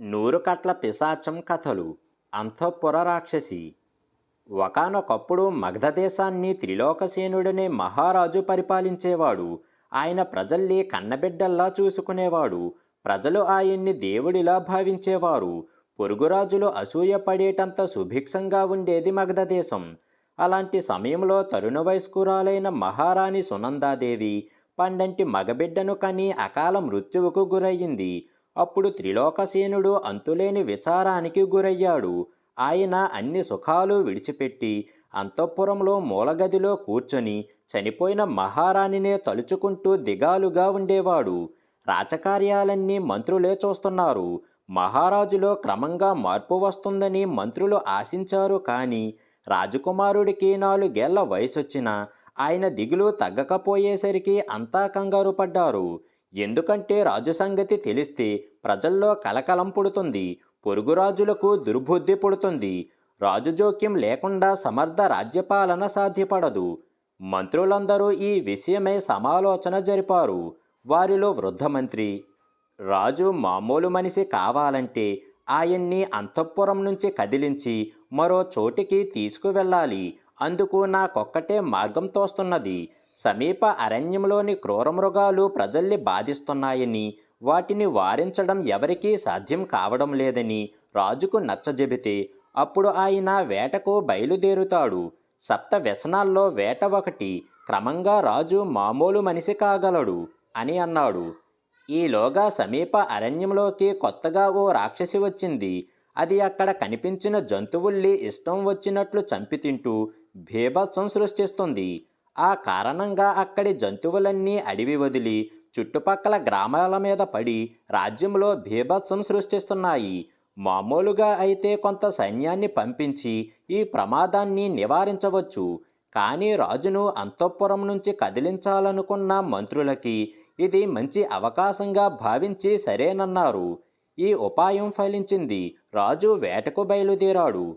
నూరుకట్ల పిశాచం కథలు అంతఃపుర రాక్షసి. ఒకానొకప్పుడు మగధదేశాన్ని త్రిలోకసేనుడనే మహారాజు పరిపాలించేవాడు. ఆయన ప్రజల్ని కన్నబిడ్డల్లా చూసుకునేవాడు. ప్రజలు ఆయన్ని దేవుడిలా భావించేవారు. పొరుగురాజులు అసూయపడేటంత సుభిక్షంగా ఉండేది మగధదేశం. అలాంటి సమయంలో తరుణ వయస్కురాలైన మహారాణి సునందాదేవి పండంటి మగబిడ్డను కని అకాల మృత్యువుకు గురయ్యింది అప్పుడు త్రిలోకసేనుడు అంతులేని విచారానికి గురయ్యాడు. ఆయన అన్ని సుఖాలు విడిచిపెట్టి అంతఃపురంలో మూలగదిలో కూర్చొని చనిపోయిన మహారాణినే తలుచుకుంటూ దిగాలుగా ఉండేవాడు. రాచకార్యాలన్నీ మంత్రులే చూస్తున్నారు. మహారాజులో క్రమంగా మార్పు వస్తుందని మంత్రులు ఆశించారు కానీ రాజకుమారుడికి నాలుగేళ్ళ వయసొచ్చినా ఆయన దిగులు తగ్గకపోయేసరికి అంతా కంగారు పడ్డారు ఎందుకంటే రాజు సంగతి తెలిస్తే ప్రజల్లో కలకలం పుడుతుంది పొరుగు రాజులకు దుర్బుద్ధి పుడుతుంది. రాజు జోక్యం లేకుండా సమర్థ రాజ్యపాలన సాధ్యపడదు. మంత్రులందరూ ఈ విషయమై సమాలోచన జరిపారు. వారిలో వృద్ధ మంత్రి రాజు మామూలు మనిషి కావాలంటే ఆయన్ని అంతఃపురం నుంచి కదిలించి మరో చోటికి తీసుకువెళ్ళాలి. అందుకు నాకొక్కటే మార్గం తోస్తున్నది. సమీప అరణ్యంలోని క్రూరమృగాలు ప్రజల్ని బాధిస్తున్నాయని వాటిని వారించడం ఎవరికీ సాధ్యం కావడం లేదని రాజుకు నచ్చజెబితే అప్పుడు ఆయన వేటకు బయలుదేరుతాడు. సప్త వ్యసనాల్లో వేట ఒకటి క్రమంగా రాజు మామూలు మనిషి కాగలడు అని అన్నాడు. ఈలోగా సమీప అరణ్యంలోకి కొత్తగా ఓ రాక్షసి వచ్చింది. అది అక్కడ కనిపించిన జంతువుల్ని ఇష్టం వచ్చినట్లు చంపి తింటూ భీభత్సం సృష్టిస్తుంది. ఆ కారణంగా అక్కడి జంతువులన్నీ అడవి వదిలి చుట్టుపక్కల గ్రామాల మీద పడి రాజ్యంలో భీభత్సం సృష్టిస్తున్నాయి. మామూలుగా అయితే కొంత సైన్యాన్ని పంపించి ఈ ప్రమాదాన్ని నివారించవచ్చు. కానీ రాజును అంతఃపురం నుంచి కదిలించాలనుకున్న మంత్రులకి ఇది మంచి అవకాశంగా భావించి సరేనన్నారు. ఈ ఉపాయం ఫలించింది. రాజు వేటకు బయలుదేరాడు.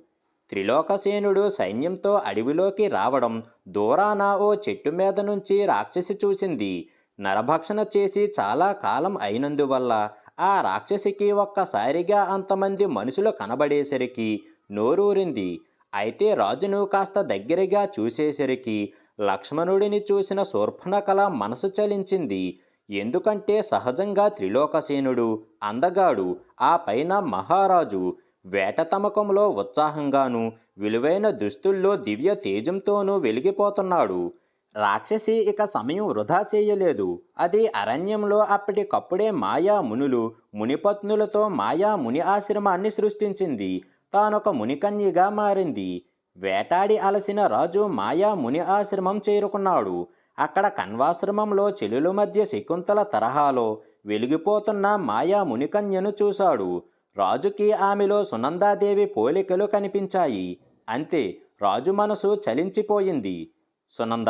త్రిలోకసేనుడు సైన్యంతో అడవిలోకి రావడం దూరాన ఓ చెట్టు మీద నుంచి రాక్షసి చూసింది. నరభక్షణ చేసి చాలా కాలం అయినందువల్ల ఆ రాక్షసికి ఒక్కసారిగా అంతమంది మనుషులు కనబడేసరికి నోరూరింది. అయితే రాజును కాస్త దగ్గరగా చూసేసరికి లక్ష్మణుడిని చూసిన శూర్పణకల మనసు చలించింది. ఎందుకంటే సహజంగా త్రిలోకసేనుడు అందగాడు ఆ పైన మహారాజు. వేట తమకంలో ఉత్సాహంగాను విలువైన దుస్తుల్లో దివ్య తేజంతోనూ వెలిగిపోతున్నాడు. రాక్షసి ఇక సమయం వృధా చేయలేదు. అది అరణ్యంలో అప్పటికప్పుడే మాయా మునులు మునిపత్నులతో మాయా ముని ఆశ్రమాన్ని సృష్టించింది. తానొక మునికన్యగా మారింది. వేటాడి అలసిన రాజు మాయా ముని ఆశ్రమం చేరుకున్నాడు. అక్కడ కన్వాశ్రమంలో చెలుల మధ్య శకుంతల తరహాలో వెలిగిపోతున్న మాయా మునికన్యను చూశాడు. రాజుకి ఆమెలో సునందాదేవి పోలికలు కనిపించాయి. అంతే రాజు మనసు చలించిపోయింది. సునంద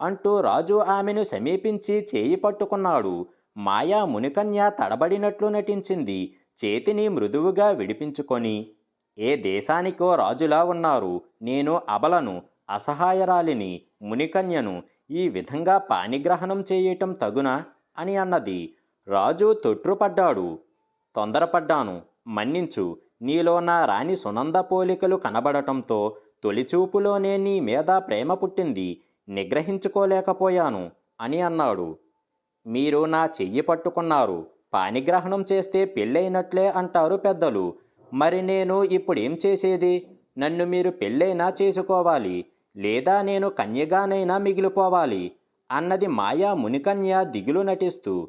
అంటూ రాజు ఆమెను సమీపించి చేయి పట్టుకున్నాడు. మాయా మునికన్య తడబడినట్లు నటించింది. చేతిని మృదువుగా విడిపించుకొని ఏ దేశానికో రాజులా ఉన్నారు. నేను అబలను అసహాయరాలిని మునికన్యను ఈ విధంగా పానిగ్రహణం చేయటం తగునా? అని అన్నది. రాజు తొట్రుపడ్డాడు. తొందరపడ్డాను. మన్నించు. నీలో నా రాణి సునంద పోలికలు కనబడటంతో తొలిచూపులోనే నీ మీద ప్రేమ పుట్టింది. నిగ్రహించుకోలేకపోయాను అని అన్నాడు. మీరు నా చెయ్యి పట్టుకున్నారు. పానిగ్రహణం చేస్తే పెళ్ళైనట్లే అంటారు పెద్దలు. మరి నేను ఇప్పుడేం చేసేది? నన్ను మీరు పెళ్ళైనా చేసుకోవాలి. లేదా నేను కన్యగానైనా మిగిలిపోవాలి. అన్నది మాయా మునికన్య దిగులు నటిస్తూ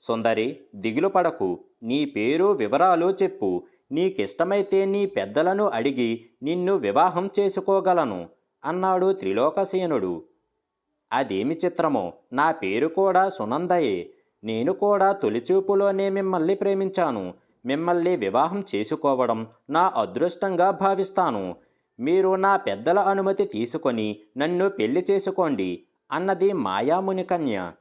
సుందరి దిగులు పడకు. నీ పేరు వివరాలు చెప్పు. నీకిష్టమైతే నీ పెద్దలను అడిగి నిన్ను వివాహం చేసుకోగలను అన్నాడు త్రిలోకసేనుడు. అదేమి చిత్రమో? నా పేరు కూడా సునందయే. నేను కూడా తొలిచూపులోనే మిమ్మల్ని ప్రేమించాను. మిమ్మల్ని వివాహం చేసుకోవడం నా అదృష్టంగా భావిస్తాను. మీరు నా పెద్దల అనుమతి తీసుకొని నన్ను పెళ్ళి చేసుకోండి అన్నది మాయామునికన్య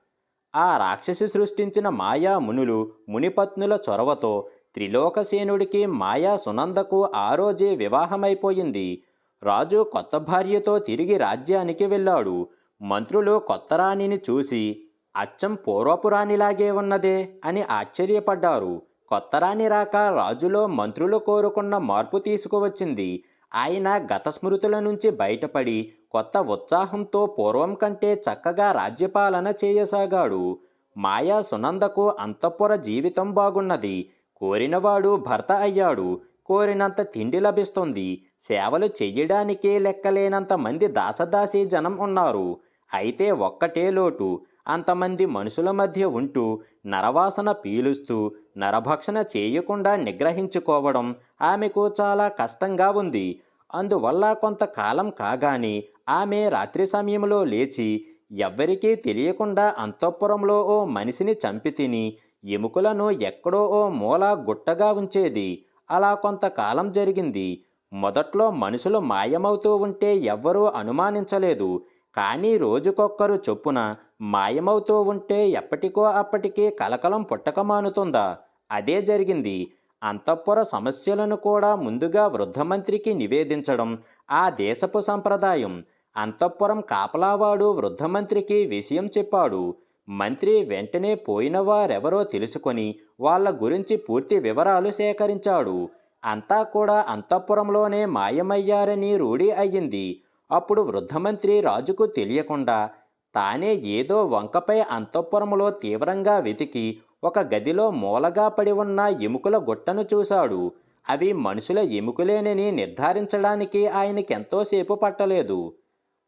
ఆ రాక్షసి సృష్టించిన మాయా మునులు మునిపత్నుల చొరవతో త్రిలోకసేనుడికి మాయా సునందకు ఆ రోజే వివాహమైపోయింది. రాజు కొత్త భార్యతో తిరిగి రాజ్యానికి వెళ్ళాడు. మంత్రులు కొత్త రాణిని చూసి అచ్చం పూర్వపురాణిలాగే ఉన్నదే అని ఆశ్చర్యపడ్డారు. కొత్త రాణి రాక రాజులో మంత్రులు కోరుకున్న మార్పు తీసుకువచ్చింది. ఆయన గత స్మృతుల నుంచి బయటపడి కొత్త ఉత్సాహంతో పూర్వం కంటే చక్కగా రాజ్యపాలన చేయసాగాడు. మాయా సునందకు అంతఃపుర జీవితం బాగున్నది. కోరినవాడు భర్త అయ్యాడు. కోరినంత తిండి లభిస్తుంది. సేవలు చెయ్యడానికే లెక్కలేనంత మంది దాసదాసీ జనం ఉన్నారు. అయితే ఒక్కటే లోటు. అంతమంది మనుషుల మధ్య ఉంటూ నరవాసన పీలుస్తూ నరభక్షణ చేయకుండా నిగ్రహించుకోవడం ఆమెకు చాలా కష్టంగా ఉంది. అందువల్ల కొంతకాలం కాగానే ఆమె రాత్రి సమయంలో లేచి ఎవ్వరికీ తెలియకుండా అంతఃపురంలో ఓ మనిషిని చంపి తిని ఎముకలను ఎక్కడో ఓ మూల గుట్టగా ఉంచేది. అలా కొంతకాలం జరిగింది. మొదట్లో మనుషులు మాయమవుతూ ఉంటే ఎవ్వరూ అనుమానించలేదు. కానీ రోజుకొక్కరు చొప్పున మాయమవుతూ ఉంటే ఎప్పటికో అప్పటికే కలకలం పుట్టకమానుతుందా అదే జరిగింది. అంతఃపుర సమస్యలను కూడా ముందుగా వృద్ధమంత్రికి నివేదించడం ఆ దేశపు సంప్రదాయం. అంతఃపురం కాపలావాడు వృద్ధమంత్రికి విషయం చెప్పాడు. మంత్రి వెంటనే పోయిన వారెవరో తెలుసుకొని వాళ్ళ గురించి పూర్తి వివరాలు సేకరించాడు. అంతా కూడా అంతఃపురంలోనే మాయమయ్యారని రూఢి అయ్యింది. అప్పుడు వృద్ధమంత్రి రాజుకు తెలియకుండా తానే ఏదో వంకపై అంతఃపురంలో తీవ్రంగా వెతికి ఒక గదిలో మూలగా పడి ఉన్న ఎముకల గుట్టను చూశాడు. అవి మనుషుల ఎముకలేనని నిర్ధారించడానికి ఆయనకెంతోసేపు పట్టలేదు.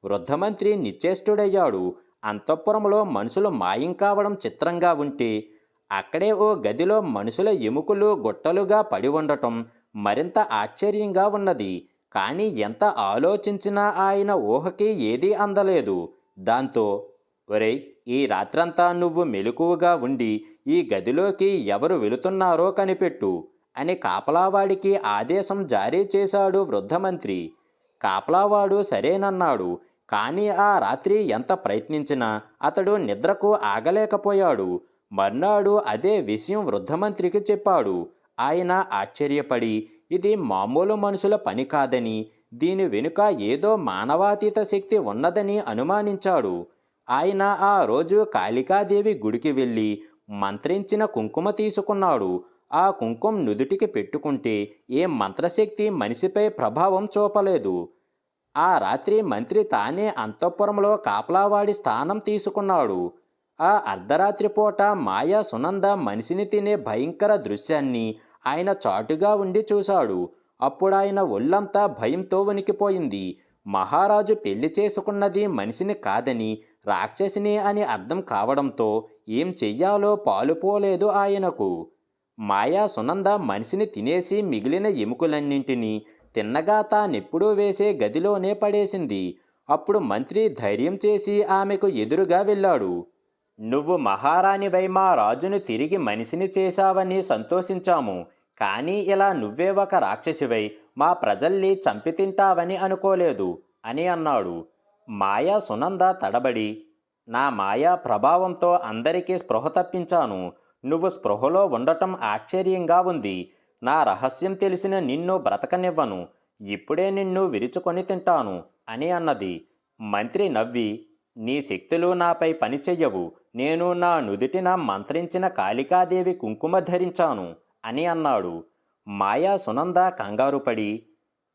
వృద్ధమంత్రి నిశ్చేష్టుడయ్యాడు. అంతఃపురంలో మనుషులు మాయం కావడం చిత్రంగా ఉంటే అక్కడే ఓ గదిలో మనుషుల ఎముకలు గుట్టలుగా పడి ఉండటం మరింత ఆశ్చర్యంగా ఉన్నది. కానీ ఎంత ఆలోచించినా ఆయన ఊహకి ఏదీ అందలేదు. దాంతో ఒరే ఈ రాత్రంతా నువ్వు మెలకువగా ఉండి ఈ గదిలోకి ఎవరు వెళుతున్నారో కనిపెట్టు అని కాపలావాడికి ఆదేశం జారీ చేశాడు వృద్ధమంత్రి. కాపలావాడు సరేనన్నాడు. కానీ ఆ రాత్రి ఎంత ప్రయత్నించినా అతడు నిద్రకు ఆగలేకపోయాడు. మర్నాడు అదే విషయం వృద్ధమంత్రికి చెప్పాడు. ఆయన ఆశ్చర్యపడి ఇది మామూలు మనుషుల పని కాదని దీని వెనుక ఏదో మానవాతీత శక్తి ఉన్నదని అనుమానించాడు. ఆయన ఆ రోజు కాళికాదేవి గుడికి వెళ్ళి మంత్రించిన కుంకుమ తీసుకున్నాడు. ఆ కుంకుమ నుదుటికి పెట్టుకుంటే ఏ మంత్రశక్తి మనిషిపై ప్రభావం చూపలేదు. ఆ రాత్రి మంత్రి తానే అంతఃపురంలో కాపలావాడి స్థానం తీసుకున్నాడు. ఆ అర్ధరాత్రి పూట మాయా సునంద మనిషిని తినే భయంకర దృశ్యాన్ని ఆయన చాటుగా ఉండి చూశాడు. అప్పుడు ఆయన ఒళ్ళంతా భయంతో వణికిపోయింది. మహారాజు పెళ్ళి చేసుకున్నది మనిషిని కాదని రాక్షసిని అని అర్థం కావడంతో ఏం చెయ్యాలో పాలుపోలేదు ఆయనకు. మాయా సునంద మనిషిని తినేసి మిగిలిన ఎముకలన్నింటినీ తిన్నగా తానెప్పుడూ వేసే గదిలోనే పడేసింది. అప్పుడు మంత్రి ధైర్యం చేసి ఆమెకు ఎదురుగా వెళ్ళాడు. నువ్వు మహారాణివై మా రాజును తిరిగి మనిషిని చేశావని సంతోషించాము. కానీ ఇలా నువ్వే ఒక రాక్షసివై మా ప్రజల్ని చంపి తింటావని అనుకోలేదు అని అన్నాడు. మాయా సునంద తడబడి నా మాయా ప్రభావంతో అందరికీ స్పృహ తప్పించాను. నువ్వు స్పృహలో ఉండటం ఆశ్చర్యంగా ఉంది. నా రహస్యం తెలిసిన నిన్ను బ్రతకనివ్వను ఇప్పుడే నిన్ను విరుచుకొని తింటాను అని అన్నది. మంత్రి నవ్వి నీ శక్తులు నాపై పనిచెయ్యవు నేను నా నుదుటిన మంత్రించిన కాళికాదేవి కుంకుమ ధరించాను అని అన్నాడు. మాయా సునంద కంగారుపడి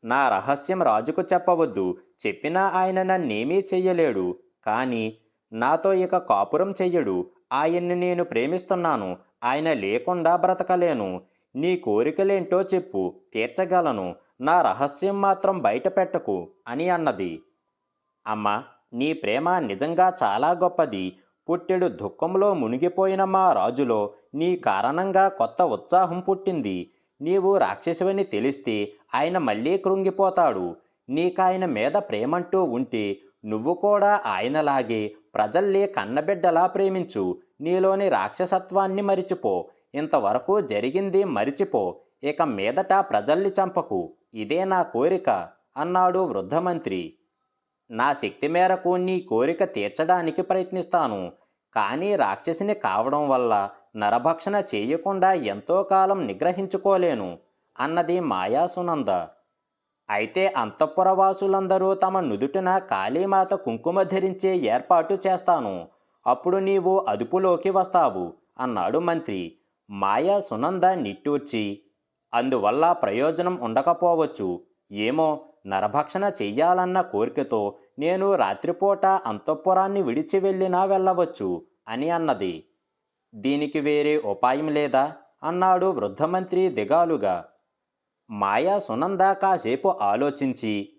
నా రహస్యం రాజుకు చెప్పవద్దు చెప్పినా ఆయన నన్నేమీ చెయ్యలేడు కానీ నాతో ఇక కాపురం చెయ్యడు ఆయన్ని నేను ప్రేమిస్తున్నాను ఆయన లేకుండా బ్రతకలేను నీ కోరికలేంటో చెప్పు తీర్చగలను. నా రహస్యం మాత్రం బయట పెట్టకు అని అన్నది. అమ్మా నీ ప్రేమ నిజంగా చాలా గొప్పది. పుట్టెడు దుఃఖంలో మునిగిపోయిన మా రాజులో నీ కారణంగా కొత్త ఉత్సాహం పుట్టింది. నీవు రాక్షసువని తెలిస్తే ఆయన మళ్ళీ కృంగిపోతాడు. నీకాయన మీద ప్రేమంటూ ఉంటే నువ్వు కూడా ఆయనలాగే ప్రజల్ని కన్నబిడ్డలా ప్రేమించు. నీలోని రాక్షసత్వాన్ని మరిచిపో. ఇంతవరకు జరిగింది మరిచిపో ఇక మీదట ప్రజల్ని చంపకు ఇదే నా కోరిక అన్నాడు వృద్ధమంత్రి. నా శక్తి మేరకు నీ కోరిక తీర్చడానికి ప్రయత్నిస్తాను కానీ రాక్షసిని కావడం వల్ల నరభక్షణ చేయకుండా ఎంతో కాలం నిగ్రహించుకోలేను అన్నది మాయా సునంద అయితే అంతఃపురవాసులందరూ తమ నుదుటిన కాళీమాత కుంకుమ ధరించే ఏర్పాటు చేస్తాను అప్పుడు నీవు అదుపులోకి వస్తావు అన్నాడు మంత్రి. మాయా సునంద నిట్టూర్చి. అందువల్ల ప్రయోజనం ఉండకపోవచ్చు. ఏమో నరభక్షణ చెయ్యాలన్న కోరికతో నేను రాత్రిపూట అంతఃపురాన్ని విడిచి వెళ్ళినా వెళ్ళవచ్చు అని అన్నది. దీనికి వేరే ఉపాయం లేదా? అన్నాడు వృద్ధమంత్రి దిగాలుగా. మాయా సునంద కాసేపు ఆలోచించి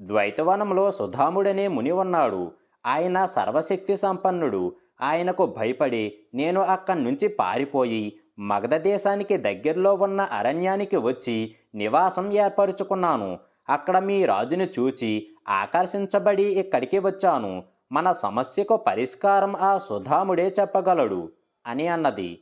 ద్వైతవనంలో సుధాముడనే ముని ఉన్నాడు ఆయన సర్వశక్తి సంపన్నుడు. ఆయనకు భయపడి నేను అక్కడి నుంచి పారిపోయి మగధ దేశానికి దగ్గరలో ఉన్న అరణ్యానికి వచ్చి నివాసం ఏర్పరుచుకున్నాను. అక్కడ మీ రాజుని చూచి ఆకర్షించబడి ఇక్కడికి వచ్చాను. మన సమస్యకు పరిష్కారం ఆ సుధాముడే చెప్పగలడు అని అన్నది.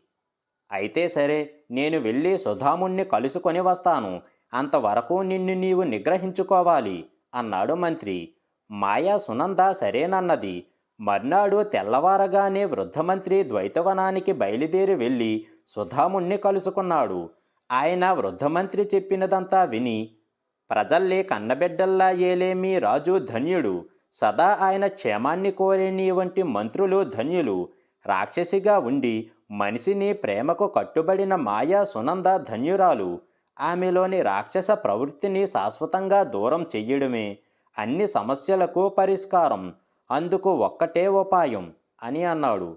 అయితే సరే నేను వెళ్ళి సుధాముణ్ణి కలుసుకొని వస్తాను. అంతవరకు నిన్ను నీవు నిగ్రహించుకోవాలి అన్నాడు మంత్రి. మాయా సునంద సరేనన్నది. మర్నాడు తెల్లవారగానే వృద్ధమంత్రి ద్వైతవనానికి బయలుదేరి వెళ్ళి సుధాముణ్ణి కలుసుకున్నాడు. ఆయన వృద్ధమంత్రి చెప్పినదంతా విని ప్రజల్ని కన్నబిడ్డల్లా ఏలేమి రాజు ధన్యుడు. సదా ఆయన క్షేమాన్ని కోరే నీ వంటి మంత్రులు ధన్యులు. రాక్షసిగా ఉండి మనిషిని ప్రేమకు కట్టుబడిన మాయా సునంద ధన్యురాలు. ఆమెలోని రాక్షస ప్రవృత్తిని శాశ్వతంగా దూరం చెయ్యడమే. అన్ని సమస్యలకు పరిష్కారం. అందుకు ఒక్కటే ఉపాయం అని అన్నాడు.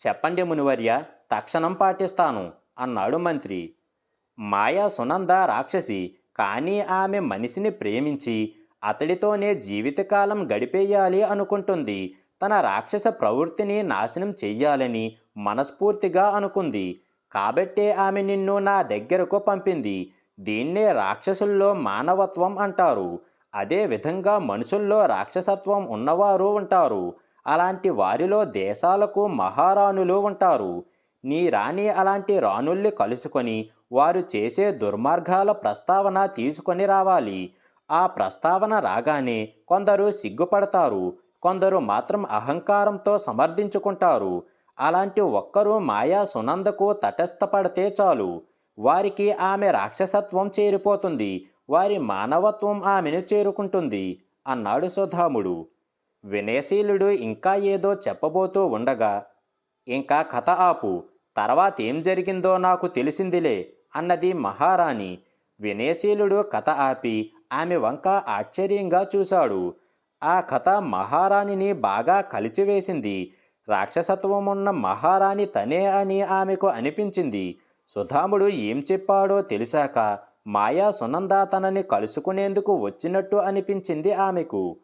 చెప్పండి మునివర్య! తక్షణం పాటిస్తాను అన్నాడు మంత్రి. మాయా సునంద రాక్షసి కానీ ఆమె మనిషిని ప్రేమించి అతడితోనే జీవితకాలం గడిపేయాలి అనుకుంటుంది. తన రాక్షస ప్రవృత్తిని నాశనం చెయ్యాలని మనస్ఫూర్తిగా అనుకుంది. కాబట్టే ఆమె నిన్ను నా దగ్గరకు పంపింది. దీన్నే రాక్షసుల్లో మానవత్వం అంటారు. అదే విధంగా మనుషుల్లో రాక్షసత్వం ఉన్నవారు ఉంటారు. అలాంటి వారిలో దేశాలకు మహారాణులు ఉంటారు. నీ రాణి అలాంటి రాణుల్ని కలుసుకొని వారు చేసే దుర్మార్గాల ప్రస్తావన తీసుకొని రావాలి. ఆ ప్రస్తావన రాగానే కొందరు సిగ్గుపడతారు. కొందరు మాత్రం అహంకారంతో సమర్థించుకుంటారు. అలాంటి ఒక్కరు మాయా సునందకు తటస్థపడితే చాలు. వారికి ఆమె రాక్షసత్వం చేరిపోతుంది. వారి మానవత్వం ఆమెను చేరుకుంటుంది అన్నాడు సుధాముడు. వినయశీలుడు ఇంకా ఏదో చెప్పబోతూ ఉండగా ఇంకా కథ ఆపు. తర్వాత ఏం జరిగిందో నాకు తెలిసిందిలే అన్నది మహారాణి. వినయశీలుడు కథ ఆపి ఆమె వంక ఆశ్చర్యంగా చూశాడు. ఆ కథ మహారాణిని బాగా కలిచివేసింది. రాక్షసత్వం ఉన్న మహారాణి తనే అని ఆమెకు అనిపించింది. సుధాముడు ఏం చెప్పాడో తెలిసాక మాయా సునంద తనని కలుసుకునేందుకు వచ్చినట్టు అనిపించింది ఆమెకు.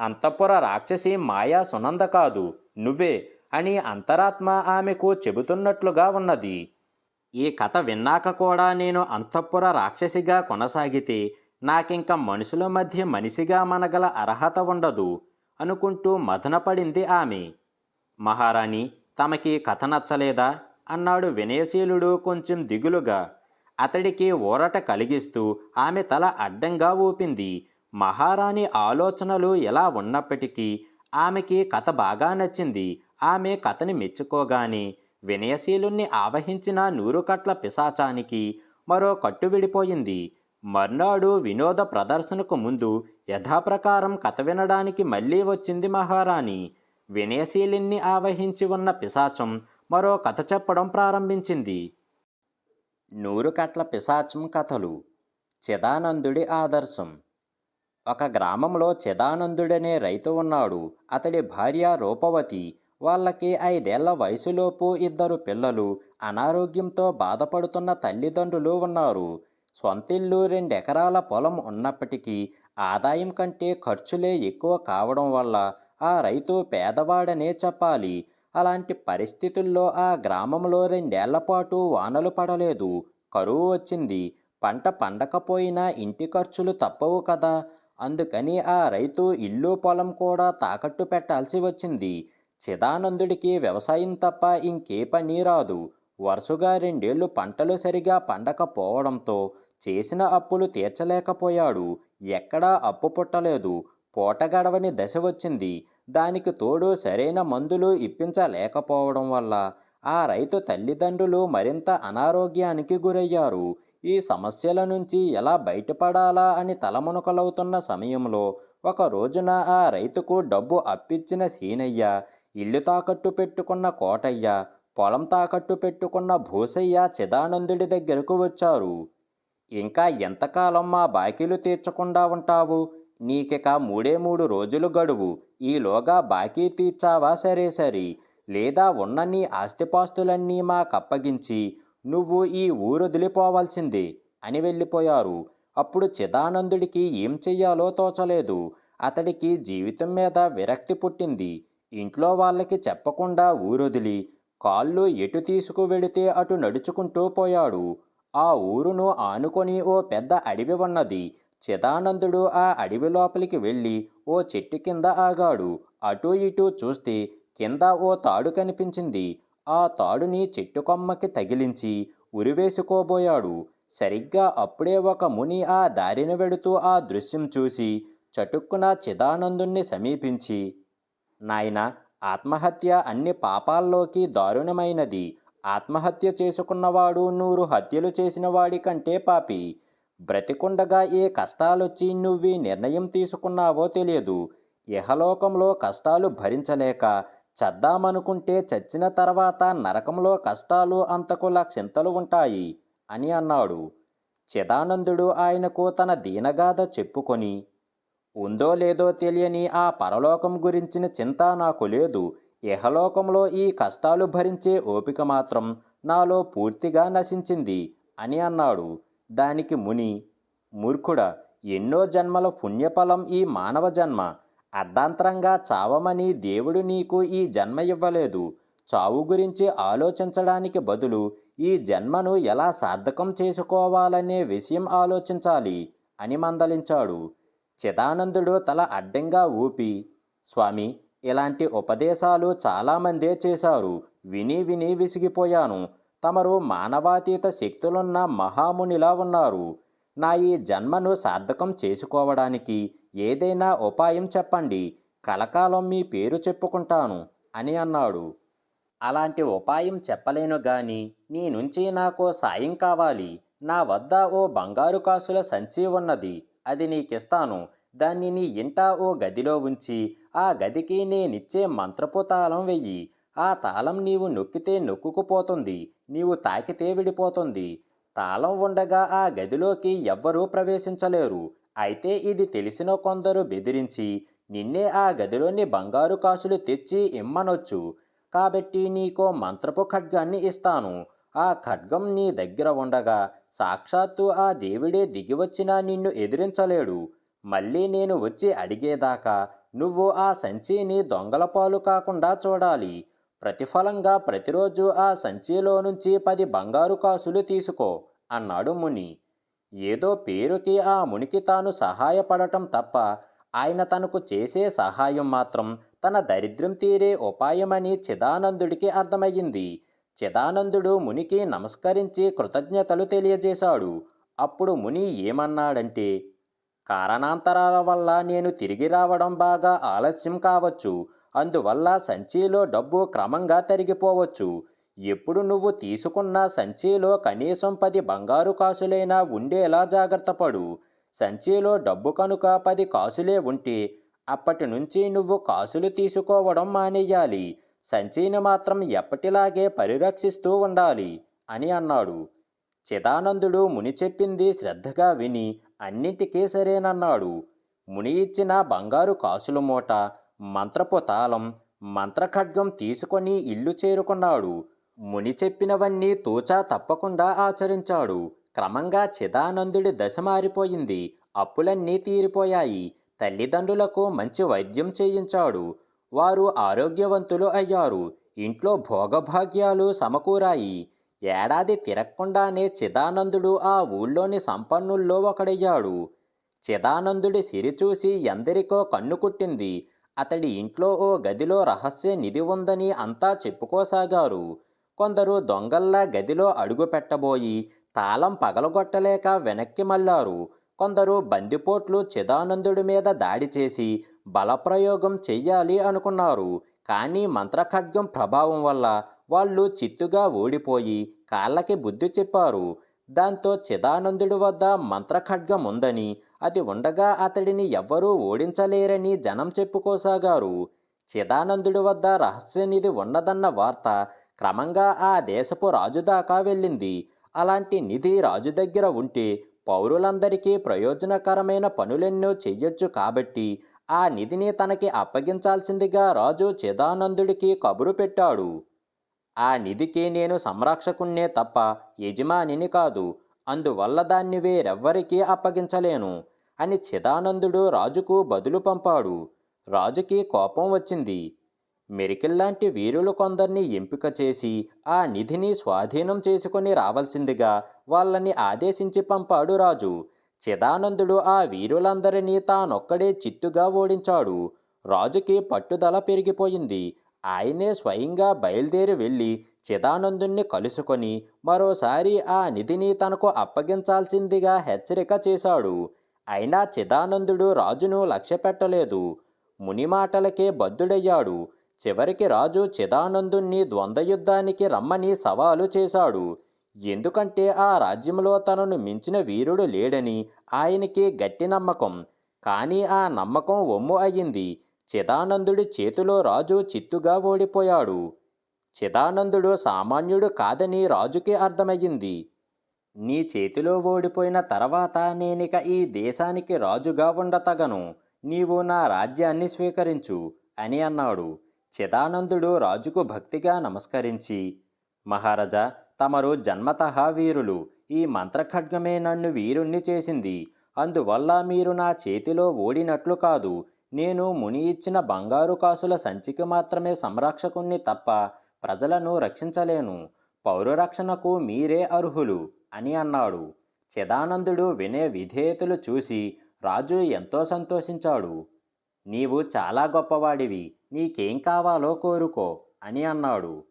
అంతఃపుర రాక్షసి మాయా సునంద కాదు. నువ్వే అని అంతరాత్మ ఆమెకు చెబుతున్నట్లుగా ఉన్నది. ఈ కథ విన్నాక కూడా నేను అంతఃపుర రాక్షసిగా కొనసాగితే నాకింక మనుషుల మధ్య మనిషిగా మనగల అర్హత ఉండదు అనుకుంటూ మదనపడింది ఆమె. మహారాణి తమకి కథ నచ్చలేదా? అన్నాడు వినయశీలుడు కొంచెం దిగులుగా. అతడికి ఊరట కలిగిస్తూ ఆమె తల అడ్డంగా ఊపింది. మహారాణి ఆలోచనలు ఎలా ఉన్నప్పటికీ ఆమెకి కథ బాగా నచ్చింది. ఆమె కథని మెచ్చుకోగానే వినయశీలుణ్ణి ఆవహించిన నూరుకట్ల పిశాచానికి మరో కట్టు విడిపోయింది. మర్నాడు వినోద ప్రదర్శనకు ముందు యథాప్రకారం కథ వినడానికి మళ్ళీ వచ్చింది మహారాణి. వినయశీలిని ఆవహించి ఉన్న పిశాచం మరో కథ చెప్పడం ప్రారంభించింది. నూరుకట్ల పిశాచం కథలు. చిదానందుడి ఆదర్శం. ఒక గ్రామంలో చిదానందుడనే రైతు ఉన్నాడు. అతడి భార్య రూపవతి. వాళ్ళకి ఐదేళ్ళ వయసులోపు ఇద్దరు పిల్లలు అనారోగ్యంతో బాధపడుతున్న తల్లిదండ్రులు ఉన్నారు. సొంతిల్లు రెండెకరాల పొలం ఉన్నప్పటికీ ఆదాయం కంటే ఖర్చులే ఎక్కువ కావడం వల్ల ఆ రైతు పేదవాడనే చెప్పాలి. అలాంటి పరిస్థితుల్లో ఆ గ్రామంలో రెండేళ్ళ పాటు వానలు పడలేదు. కరువు వచ్చింది. పంట పండకపోయినా ఇంటి ఖర్చులు తప్పవు కదా. అందుకని ఆ రైతు ఇల్లు పొలం కూడా తాకట్టు పెట్టాల్సి వచ్చింది. చిదానందుడికి వ్యవసాయం తప్ప ఇంకే పని రాదు. వరుసగా రెండేళ్ళు పంటలు సరిగా పండకపోవడంతో చేసిన అప్పులు తీర్చలేకపోయాడు. ఎక్కడా అప్పు పుట్టలేదు. పూట గడవని దశ వచ్చింది. దానికి తోడు సరైన మందులు ఇప్పించలేకపోవడం వల్ల ఆ రైతు తల్లిదండ్రులు మరింత అనారోగ్యానికి గురయ్యారు. ఈ సమస్యల నుంచి ఎలా బయటపడాలా అని తలమునకలవుతున్న సమయంలో ఒక రోజున ఆ రైతుకు డబ్బు అప్పిచ్చిన సీనయ్య ఇల్లు తాకట్టు పెట్టుకున్న కోటయ్య పొలం తాకట్టు పెట్టుకున్న భూసయ్య చిదానందుడి దగ్గరకు వచ్చారు. ఇంకా ఎంతకాలం మా బాకీలు తీర్చకుండా ఉంటావు? నీకిక మూడే మూడు రోజులు గడువు. ఈలోగా బాకీ తీర్చావా? సరే సరి. లేదా ఉన్న నీ ఆస్తిపాస్తులన్నీ మాకప్పగించి నువ్వు ఈ ఊరొదిలిపోవాల్సిందే అని వెళ్ళిపోయారు. అప్పుడు చిదానందుడికి ఏం చెయ్యాలో తోచలేదు. అతడికి జీవితం మీద విరక్తి పుట్టింది. ఇంట్లో వాళ్ళకి చెప్పకుండా ఊరొదిలి కాళ్ళు ఎటు తీసుకువెడితే అటు నడుచుకుంటూ పోయాడు. ఆ ఊరును ఆనుకొని ఓ పెద్ద అడవి ఉన్నది. చిదానందుడు ఆ అడవి లోపలికి వెళ్ళి ఓ చెట్టు కింద ఆగాడు. అటూ ఇటూ చూస్తే కింద ఓ తాడు కనిపించింది. ఆ తాడుని చెట్టు కొమ్మకి తగిలించి ఉరివేసుకోబోయాడు. సరిగ్గా అప్పుడే ఒక ముని ఆ దారిన వెడుతూ ఆ దృశ్యం చూసి చటుక్కున చిదానందుణ్ణి సమీపించి నాయన ఆత్మహత్య అన్ని పాపాల్లోకి దారుణమైనది. ఆత్మహత్య చేసుకున్నవాడు నూరు హత్యలు చేసిన వాడి కంటే పాపి. బ్రతికుండగా ఏ కష్టాలొచ్చి నువ్వు నిర్ణయం తీసుకున్నావో తెలియదు. ఇహలోకంలో కష్టాలు భరించలేక చద్దామనుకుంటే చచ్చిన తర్వాత నరకంలో కష్టాలు అంతకు లక్షింతలు ఉంటాయి అని అన్నాడు. చిదానందుడు ఆయనకు తన దీనగాథ చెప్పుకొని ఉందో లేదో తెలియని ఆ పరలోకం గురించిన చింత నాకు లేదు. ఇహలోకంలో ఈ కష్టాలు భరించే ఓపిక మాత్రం నాలో పూర్తిగా నశించింది అని అన్నాడు. దానికి ముని మూర్ఖుడా ఎన్నో జన్మల పుణ్యఫలం ఈ మానవ జన్మ. అర్ధాంతరంగా చావమని దేవుడు నీకు ఈ జన్మ ఇవ్వలేదు. చావు గురించి ఆలోచించడానికి బదులు ఈ జన్మను ఎలా సార్థకం చేసుకోవాలనే విషయం ఆలోచించాలి అని మందలించాడు. చిదానందుడు తల అడ్డంగా ఊపి స్వామి ఇలాంటి ఉపదేశాలు చాలామందే చేశారు. విని విని విసిగిపోయాను. తమరు మానవాతీత శక్తులున్న మహామునిలా ఉన్నారు. నా ఈ జన్మను సార్థకం చేసుకోవడానికి ఏదైనా ఉపాయం చెప్పండి. కలకాలం మీ పేరు చెప్పుకుంటాను అని అన్నాడు. అలాంటి ఉపాయం చెప్పలేను గాని నీ నుంచి నాకు సాయం కావాలి. నా వద్ద ఓ బంగారు కాసుల సంచి ఉన్నది. అది నీకిస్తాను. దాన్ని నీ ఇంట ఓ గదిలో ఉంచి ఆ గదికి నేనిచ్చే మంత్రపు తాళం వెయ్యి. ఆ తాళం నీవు నొక్కితే నొక్కుకుపోతుంది నీవు తాకితే విడిపోతుంది. తాళం ఉండగా ఆ గదిలోకి ఎవ్వరూ ప్రవేశించలేరు. అయితే ఇది తెలిసిన కొందరు బెదిరించి నిన్నే ఆ గదిలోని బంగారు కాసులు తెచ్చి ఇమ్మనొచ్చు. కాబట్టి నీకో మంత్రపు ఖడ్గాన్ని ఇస్తాను. ఆ ఖడ్గం నీ దగ్గర ఉండగా సాక్షాత్తు ఆ దేవుడే దిగివచ్చినా నిన్ను ఎదిరించలేడు. మళ్ళీ నేను వచ్చి అడిగేదాకా నువ్వు ఆ సంచిని దొంగల పాలు కాకుండా చూడాలి. ప్రతిఫలంగా ప్రతిరోజు ఆ సంచిలో నుంచి పది బంగారు కాసులు తీసుకో అన్నాడు ముని. ఏదో పేరుకి ఆ మునికి తాను సహాయపడటం తప్ప ఆయన తనకు చేసే సహాయం మాత్రం తన దరిద్రం తీరే ఉపాయమని చిదానందుడికి అర్థమయ్యింది. చిదానందుడు మునికి నమస్కరించి కృతజ్ఞతలు తెలియజేశాడు. అప్పుడు ముని ఏమన్నాడంటే కారణాంతరాల వల్ల నేను తిరిగి రావడం బాగా ఆలస్యం కావచ్చు. అందువల్ల సంచిలో డబ్బు క్రమంగా తరిగిపోవచ్చు. ఎప్పుడు నువ్వు తీసుకున్న సంచిలో కనీసం పది బంగారు కాసులైనా ఉండేలా జాగ్రత్త పడు. సంచిలో డబ్బు కనుక పది కాసులే ఉంటే అప్పటి నుంచి నువ్వు కాసులు తీసుకోవడం మానేయాలి. సంచిని మాత్రం ఎప్పటిలాగే పరిరక్షిస్తూ ఉండాలి అని అన్నాడు. చిదానందుడు ముని చెప్పింది శ్రద్ధగా విని అన్నింటికీ సరేనన్నాడు. ముని ఇచ్చిన బంగారు కాసుల మూట మంత్రపు తాళం మంత్రఖడ్గం తీసుకొని ఇల్లు చేరుకున్నాడు. ముని చెప్పినవన్నీ తూచా తప్పకుండా ఆచరించాడు. క్రమంగా చిదానందుడి దశ మారిపోయింది. అప్పులన్నీ తీరిపోయాయి. తల్లిదండ్రులకు మంచి వైద్యం చేయించాడు. వారు ఆరోగ్యవంతులు అయ్యారు. ఇంట్లో భోగభాగ్యాలు సమకూరాయి. ఏడాది తిరక్కుండానే చిదానందుడు ఆ ఊళ్ళోని సంపన్నుల్లో ఒకడయ్యాడు. చిదానందుడి సిరి చూసి ఎందరికో కన్ను కుట్టింది. అతడి ఇంట్లో ఓ గదిలో రహస్య నిధి ఉందని అంతా చెప్పుకోసాగారు. కొందరు దొంగల్లా గదిలో అడుగు పెట్టబోయి తాళం పగలగొట్టలేక వెనక్కి మళ్ళారు. కొందరు బందిపోట్లు చిదానందుడి మీద దాడి చేసి బలప్రయోగం చెయ్యాలి అనుకున్నారు. కానీ మంత్రఖడ్గం ప్రభావం వల్ల వాళ్ళు చిత్తుగా ఓడిపోయి కాళ్ళకి బుద్ధి చెప్పారు. దాంతో చిదానందుడి వద్ద మంత్రఖడ్గం ఉందని అది ఉండగా అతడిని ఎవ్వరూ ఓడించలేరని జనం చెప్పుకోసాగారు. చిదానందుడి వద్ద రహస్యనిధి ఉన్నదన్న వార్త క్రమంగా ఆ దేశపు రాజు దాకా వెళ్ళింది. అలాంటి నిధి రాజు దగ్గర ఉంటే పౌరులందరికీ ప్రయోజనకరమైన పనులెన్నో చెయ్యొచ్చు కాబట్టి ఆ నిధిని తనకి అప్పగించాల్సిందిగా రాజు చిదానందుడికి కబురు పెట్టాడు. ఆ నిధికి నేను సంరక్షకుణ్ణే తప్ప యజమానిని కాదు అందువల్ల దాన్ని వేరెవ్వరికీ అప్పగించలేను అని చిదానందుడు రాజుకు బదులు పంపాడు. రాజుకి కోపం వచ్చింది. మెరికిల్లాంటి వీరులు కొందరిని ఎంపిక చేసి ఆ నిధిని స్వాధీనం చేసుకొని రావాల్సిందిగా వాళ్ళని ఆదేశించి పంపాడు రాజు. చిదానందుడు ఆ వీరులందరినీ తానొక్కడే చిత్తుగా ఓడించాడు. రాజుకి పట్టుదల పెరిగిపోయింది. ఆయనే స్వయంగా బయలుదేరి వెళ్ళి చిదానందుణ్ణి కలుసుకొని మరోసారి ఆ నిధిని తనకు అప్పగించాల్సిందిగా హెచ్చరిక చేశాడు. అయినా చిదానందుడు రాజును లక్ష్యపెట్టలేదు. ముని మాటలకే బద్దుడయ్యాడు. చివరికి రాజు చిదానందుణ్ణి ద్వంద్వయుద్ధానికి రమ్మని సవాలు చేశాడు. ఎందుకంటే ఆ రాజ్యంలో తనను మించిన వీరుడు లేడని ఆయనకి గట్టి నమ్మకం. కానీ ఆ నమ్మకం ఒమ్ము అయ్యింది. చిదానందుడి చేతిలో రాజు చిత్తుగా ఓడిపోయాడు. చిదానందుడు సామాన్యుడు కాదని రాజుకి అర్థమయ్యింది. నీ చేతిలో ఓడిపోయిన తర్వాత నేనిక ఈ దేశానికి రాజుగా ఉండతగను. నీవు నా రాజ్యాన్ని స్వీకరించు అని అన్నాడు. చిదానందుడు రాజుకు భక్తిగా నమస్కరించి మహారాజా తమరు జన్మతః వీరులు. ఈ మంత్రఖడ్గమే నన్ను వీరుణ్ణి చేసింది. అందువల్ల మీరు నా చేతిలో ఓడినట్లు కాదు. నేను ముని ఇచ్చిన బంగారు కాసుల సంచికి మాత్రమే సంరక్షకుణ్ణి తప్ప ప్రజలను రక్షించలేను. పౌరరక్షణకు మీరే అర్హులు అని అన్నాడు. చిదానందుడు వినే విధేయతలు చూసి రాజు ఎంతో సంతోషించాడు. నీవు చాలా గొప్పవాడివి. నీకేం కావాలో కోరుకో అని అన్నాడు.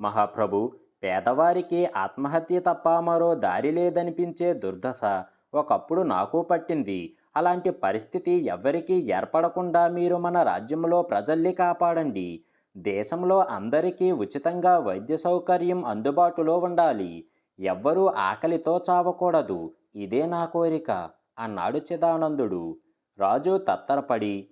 మహాప్రభు పేదవారికి ఆత్మహత్య తప్ప మరో దారి లేదనిపించే దుర్దశ ఒకప్పుడు నాకు పట్టింది. అలాంటి పరిస్థితి ఎవ్వరికీ ఏర్పడకుండా మీరు మన రాజ్యంలో ప్రజల్ని కాపాడండి. దేశంలో అందరికీ ఉచితంగా వైద్య సౌకర్యం అందుబాటులో ఉండాలి. ఎవ్వరూ ఆకలితో చావకూడదు. ఇదే నా కోరిక అన్నాడు చిదానందుడు. రాజు తత్తరపడి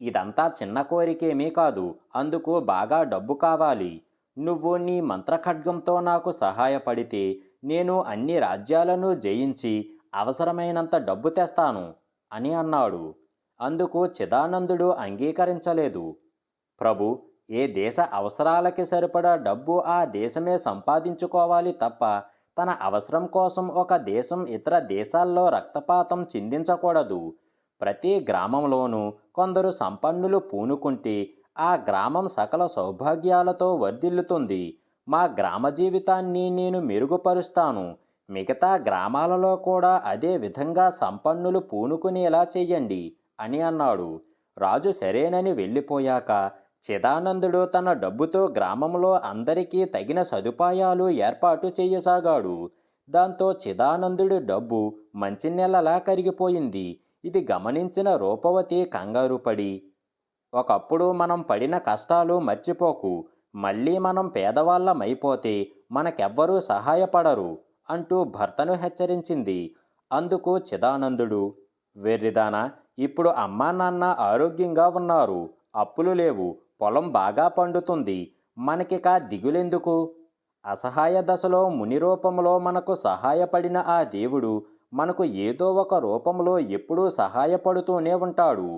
ఇదంతా చిన్న కోరికేమీ కాదు. అందుకు బాగా డబ్బు కావాలి. నువ్వు నీ మంత్రఖడ్గంతో నాకు సహాయపడితే నేను అన్ని రాజ్యాలను జయించి అవసరమైనంత డబ్బు తెస్తాను అని అన్నాడు. అందుకు చిదానందుడు అంగీకరించలేదు. ప్రభు ఏ దేశ అవసరాలకి సరిపడా డబ్బు ఆ దేశమే సంపాదించుకోవాలి తప్ప తన అవసరం కోసం ఒక దేశం ఇతర దేశాల్లో రక్తపాతం చిందించకూడదు. ప్రతి గ్రామంలోనూ కొందరు సంపన్నులు పూనుకుంటే ఆ గ్రామం సకల సౌభాగ్యాలతో వర్ధిల్లుతుంది. మా గ్రామ జీవితాన్ని నేను మెరుగుపరుస్తాను. మిగతా గ్రామాలలో కూడా అదే విధంగా సంపన్నులు పూనుకునేలా చెయ్యండి అని అన్నాడు. రాజు సరేనని వెళ్ళిపోయాక చిదానందుడు తన డబ్బుతో గ్రామంలో అందరికీ తగిన సదుపాయాలు ఏర్పాటు చేయసాగాడు దాంతో చిదానందుడి డబ్బు మంచినీళ్ళలా కరిగిపోయింది. ఇది గమనించిన రూపవతి కంగారుపడి ఒకప్పుడు మనం పడిన కష్టాలు మర్చిపోకు మళ్ళీ మనం పేదవాళ్ళమైపోతే మనకెవ్వరూ సహాయపడరు అంటూ భర్తను హెచ్చరించింది. అందుకు చిదానందుడు వెర్రిదానా ఇప్పుడు అమ్మా నాన్న ఆరోగ్యంగా ఉన్నారు అప్పులు లేవు పొలం బాగా పండుతుంది మనకిక దిగులెందుకు అసహాయ దశలో ముని రూపంలో మనకు సహాయపడిన ఆ దేవుడు మనకు ఏదో ఒక రూపంలో ఎప్పుడూ సహాయపడుతూనే ఉంటాడు.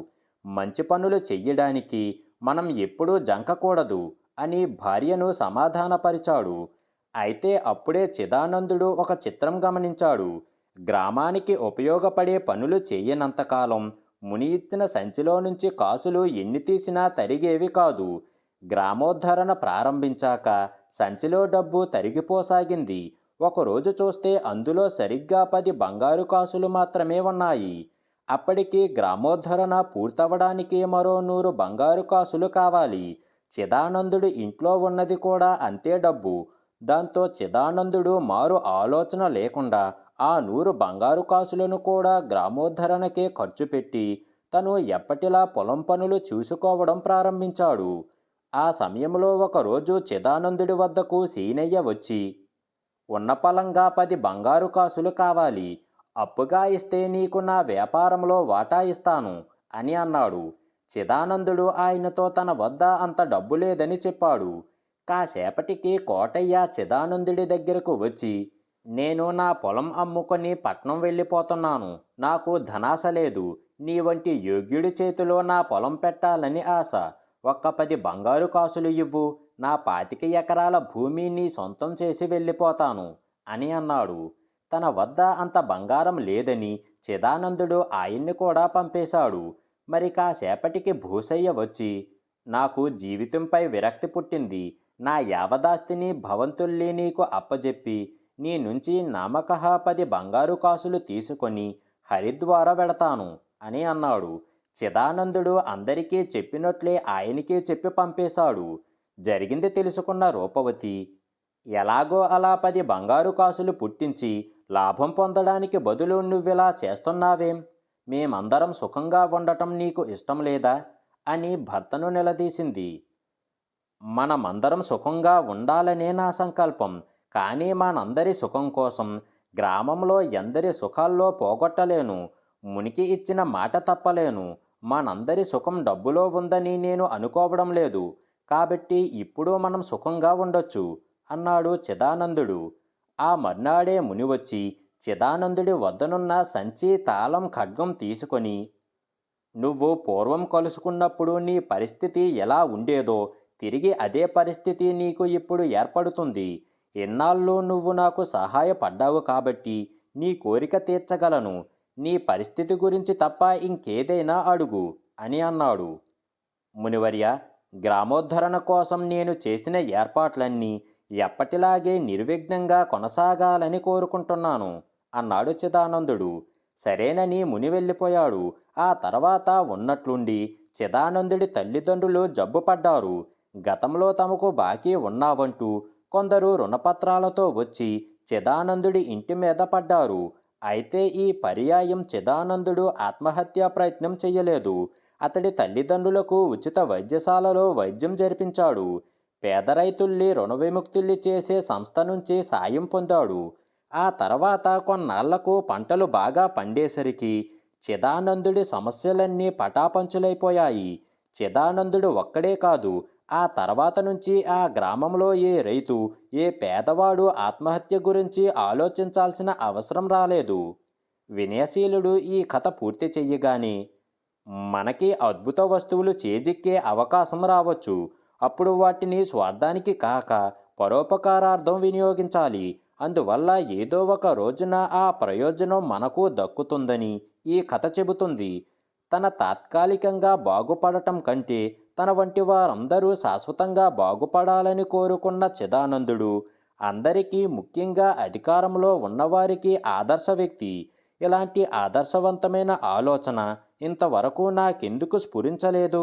మంచి పనులు చెయ్యడానికి మనం ఎప్పుడూ జంకకూడదు అని భార్యను సమాధానపరిచాడు. అయితే అప్పుడే చిదానందుడు ఒక చిత్రం గమనించాడు. గ్రామానికి ఉపయోగపడే పనులు చేయనంతకాలం ముని ఇచ్చిన సంచిలో నుంచి కాసులు ఎన్ని తీసినా తరిగేవి కాదు. గ్రామోద్ధరణ ప్రారంభించాక సంచిలో డబ్బు తరిగిపోసాగింది. ఒకరోజు చూస్తే అందులో సరిగ్గా పది బంగారు కాసులు మాత్రమే ఉన్నాయి. అప్పటికి గ్రామోద్ధరణ పూర్తవడానికి మరో నూరు బంగారు కాసులు కావాలి. చిదానందుడు ఇంట్లో ఉన్నది కూడా అంతే డబ్బు. దాంతో చిదానందుడు మారు ఆలోచన లేకుండా ఆ నూరు బంగారు కాసులను కూడా గ్రామోద్ధరణకే ఖర్చు పెట్టి తను ఎప్పటిలా పొలం పనులు చూసుకోవడం ప్రారంభించాడు. ఆ సమయంలో ఒకరోజు చిదానందుడి వద్దకు సీనయ్య వచ్చి ఉన్న పలంగా పది బంగారు కాసులు కావాలి. అప్పుగా ఇస్తే నీకు నా వ్యాపారంలో వాటా ఇస్తాను అని అన్నాడు. చిదానందుడు ఆయనతో తన వద్ద అంత డబ్బు లేదని చెప్పాడు. కాసేపటికి కోటయ్య చిదానందుడి దగ్గరకు వచ్చి నేను నా పొలం అమ్ముకొని పట్నం వెళ్ళిపోతున్నాను. నాకు ధనాశ లేదు. నీ వంటి యోగ్యుడి చేతిలో నా పొలం పెట్టాలని ఆశ. ఒక్క పది బంగారు కాసులు ఇవ్వు. నా పాతిక ఎకరాల భూమి నీ సొంతం చేసి వెళ్ళిపోతాను అని అన్నాడు. తన వద్ద అంత బంగారం లేదని చిదానందుడు ఆయన్ని కూడా పంపేశాడు. మరి కాసేపటికి భూసయ్య వచ్చి నాకు జీవితంపై విరక్తి పుట్టింది. నా యావదాస్తిని భవంతుల్ని నీకు అప్పజెప్పి నీ నుంచి నామకహ పది బంగారు కాసులు తీసుకొని హరిద్వార వెడతాను అని అన్నాడు. చిదానందుడు అందరికీ చెప్పినట్లే ఆయనకే చెప్పి పంపేశాడు. జరిగింది తెలుసుకున్న రూపవతి ఎలాగో అలా పది బంగారు కాసులు పుట్టించి లాభం పొందడానికి బదులు నువ్విలా చేస్తున్నావేం? మేమందరం సుఖంగా ఉండటం నీకు ఇష్టం లేదా? అని భర్తను నిలదీసింది. మనమందరం సుఖంగా ఉండాలనే నా సంకల్పం. కానీ మనందరి సుఖం కోసం గ్రామంలో ఎందరి సుఖాల్లో పోగొట్టలేను. మునికి ఇచ్చిన మాట తప్పలేను. మనందరి సుఖం డబ్బులో ఉందని నేను అనుకోవడం లేదు. కాబట్టి ఇప్పుడు మనం సుఖంగా ఉండొచ్చు అన్నాడు చిదానందుడు. ఆ మర్నాడే ముని వచ్చి చిదానందుడి వద్దనున్న సంచి తాళం ఖడ్గం తీసుకొని నువ్వు పూర్వం కలుసుకున్నప్పుడు నీ పరిస్థితి ఎలా ఉండేదో తిరిగి అదే పరిస్థితి నీకు ఇప్పుడు ఏర్పడుతుంది. ఎన్నాళ్ళు నువ్వు నాకు సహాయపడ్డావు కాబట్టి నీ కోరిక తీర్చగలను. నీ పరిస్థితి గురించి తప్ప ఇంకేదైనా అడుగు అని అన్నాడు. మునివర్య గ్రామోద్ధరణ కోసం నేను చేసిన ఏర్పాట్లన్నీ ఎప్పటిలాగే నిర్విఘ్నంగా కొనసాగాలని కోరుకుంటున్నాను అన్నాడు చిదానందుడు. సరేనని ముని వెళ్ళిపోయాడు. ఆ తర్వాత ఉన్నట్లుండి చిదానందుడి తల్లిదండ్రులు జబ్బుపడ్డారు. గతంలో తమకు బాకీ ఉన్నావంటూ కొందరు రుణపత్రాలతో వచ్చి చిదానందుడి ఇంటి మీద పడ్డారు. అయితే ఈ పర్యాయం చిదానందుడు ఆత్మహత్యా ప్రయత్నం చెయ్యలేదు అతడి తల్లిదండ్రులకు ఉచిత వైద్యశాలలో వైద్యం జరిపించాడు. పేద రైతుల్ని రుణ విముక్తుల్ని చేసే సంస్థ నుంచి సాయం పొందాడు. ఆ తర్వాత కొన్నాళ్ళకు పంటలు బాగా పండేసరికి చిదానందుడి సమస్యలన్నీ పటాపంచులైపోయాయి. చిదానందుడు ఒక్కడే కాదు ఆ తర్వాత నుంచి ఆ గ్రామంలో ఏ రైతు ఏ పేదవాడు ఆత్మహత్య గురించి ఆలోచించాల్సిన అవసరం రాలేదు. వినయశీలుడు ఈ కథ పూర్తి చెయ్యగానే మనకి అద్భుత వస్తువులు చేజిక్కే అవకాశం రావచ్చు. అప్పుడు వాటిని స్వార్థానికి కాక పరోపకారార్థం వినియోగించాలి. అందువల్ల ఏదో ఒక రోజున ఆ ప్రయోజనం మనకు దక్కుతుందని ఈ కథ చెబుతుంది. తన తాత్కాలికంగా బాగుపడటం కంటే తన వంటి వారందరూ శాశ్వతంగా బాగుపడాలని కోరుకున్న చిదానందుడు అందరికీ ముఖ్యంగా అధికారంలో ఉన్నవారికి ఆదర్శ వ్యక్తి. ఇలాంటి ఆదర్శవంతమైన ఆలోచన ఇంతవరకు నాకెందుకు స్ఫురించలేదు?